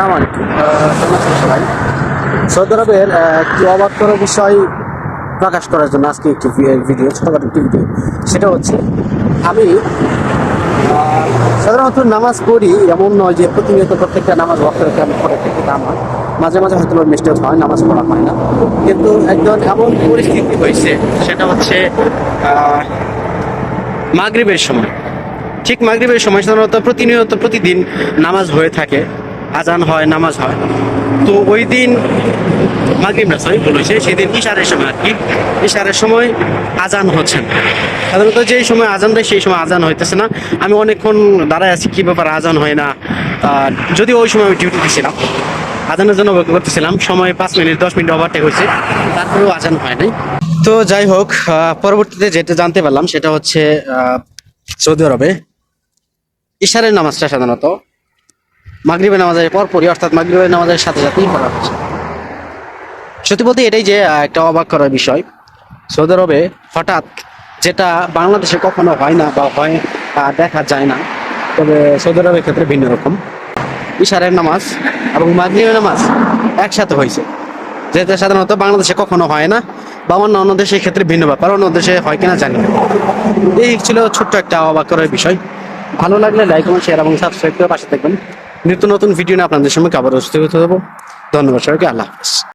সবাই সৌদি আরবের একটি অবাক করার বিষয় প্রকাশ করার জন্য আজকে একটি ভিডিও, ছোটখাটো একটি ভিডিও। সেটা হচ্ছে, আমি সাধারণত নামাজ পড়ি এমন নয় যে প্রতিনিয়ত প্রত্যেকটা নামাজ ওয়াক্ত আমি পড়ে থাকি আমার মাঝে মাঝে হয়তো মিস্টেক হয়, নামাজ পড়া হয় না। কিন্তু একজন এমন পরিস্থিতি হয়েছে, সেটা হচ্ছে মাগরিবের সময়। ঠিক মাগরিবের সময় সাধারণত প্রতিনিয়ত প্রতিদিন নামাজ হয়ে থাকে। আজান হয়, নামাজ হয়। তো ওই দিন মাগরিব না সরি ভুল হয়েছে। সেদিন ইশারের সময় আর কি। ইশারের সময় আজান হচ্ছে না। সাধারণত যেই সময় আজান দেয়, সেই সময় আজান হইতেছে না। আমি অনেকক্ষণ দাঁড়ায় আছি, কি ব্যাপার আজান হয় না? যদিও ওই সময় আমি ডিউটি ছিলাম আজানের জন্য অপেক্ষা করতেছিলাম, সময় পাঁচ মিনিট, দশ মিনিট ওভারটেক হয়েছে। তারপরেও আজান হয় নাই। তো যাই হোক পরবর্তীতে যেটা জানতে পারলাম, সেটা হচ্ছে সৌদি আরবে ইশারের নামাজটা সাধারণত মাগরিবের নামাজের পরপরই অর্থাৎ মাগরিবের নামাজের সাথে সাথেই পড়া হচ্ছে সত্যি বলতে এটাই যে একটা অবাক করার বিষয়। সৌদি আরবে হঠাৎ যেটা বাংলাদেশে কখনো হয় না বা হয় দেখা যায় না, তবে সৌদি আরবের ক্ষেত্রে ভিন্ন রকম। ইশারের নামাজ এবং মাগরিবের নামাজ একসাথে হয়েছে। যেটা সাধারণত বাংলাদেশে কখনো হয় না বা অন্য অন্য দেশের ক্ষেত্রে ভিন্ন ব্যাপার, অন্য দেশে হয় কিনা জানি না। এই ছিল ছোট্ট একটা অবাক করার বিষয়। ভালো লাগলে লাইক এবং শেয়ার এবং সাবস্ক্রাইব করে পাশে থাকবেন। নিত্য নতুন ভিডিও নিয়ে আপনাদের সঙ্গে আবার উপস্থিত হতে দেবো ধন্যবাদ সবাইকে, আল্লাহ হাফিজ।